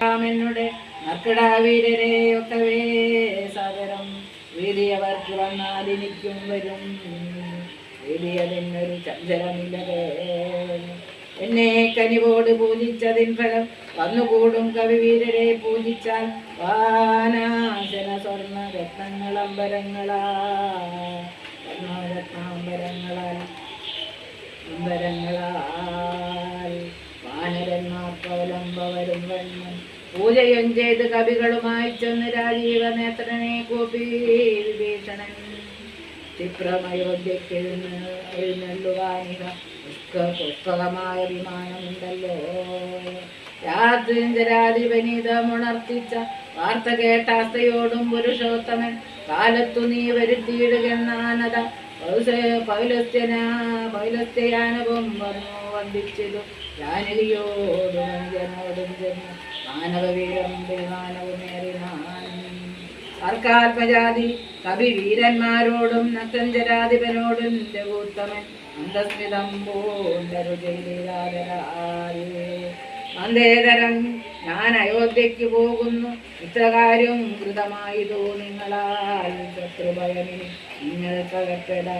രാമനുടെ നർക്കിടാവീരരെ ഒക്കവേ സാദരം വരും. വീതിയതിനൊരു ചഞ്ചലമില്ലതേ എന്നെ കനിവോട് പൂജിച്ചതിൻ ഫലം വന്നുകൂടും കവിവീരരെ പൂജിച്ചാൽ വാനാശന സ്വർണ രത്നങ്ങളമ്പരങ്ങളാ രത്നാംബരങ്ങളാൽ അമ്പരങ്ങളാൽ വാനരന്മാർക്കവലംബ വരും വണ്ണം പൂജയും ചെയ്ത് കവികളുമായി ചെന്ന് രാജീവ നേത്രനെ കൂപ്പി വിഭീഷണൻ ക്ഷിപ്രമയോധ്യക്ക് എഴുന്നള്ളുവാനിക പുഷ്ക പുഷ്പകമായ വിമാനമുണ്ടല്ലോ രാത്രിഞ്ചരാധിപനീതമുണർത്തിച്ച വാർത്ത കേട്ടാസ്തയോടും പുരുഷോത്തമൻ കാലത്തു നീ വരുത്തിയിടുകെന്നാനത പൗലസ്ത്യനാ പൗലസ്ത്യാനവും വന്നു വന്ദിച്ചതു ജാനകിയോടും ജനോടും ചെന്ന് സർക്കാത്മജാതി കവി വീരന്മാരോടും നത്തഞ്ചരാധിപനോടും രഘുത്തമൻ അന്തസ്മിതം അന്തേതരം ഞാൻ അയോധ്യയ്ക്ക് പോകുന്നു. ഇത്രകാര്യം കൃതമായതോ നിങ്ങളാൽ ശത്രുഭയമിനി നിങ്ങൾക്കകപ്പെടാ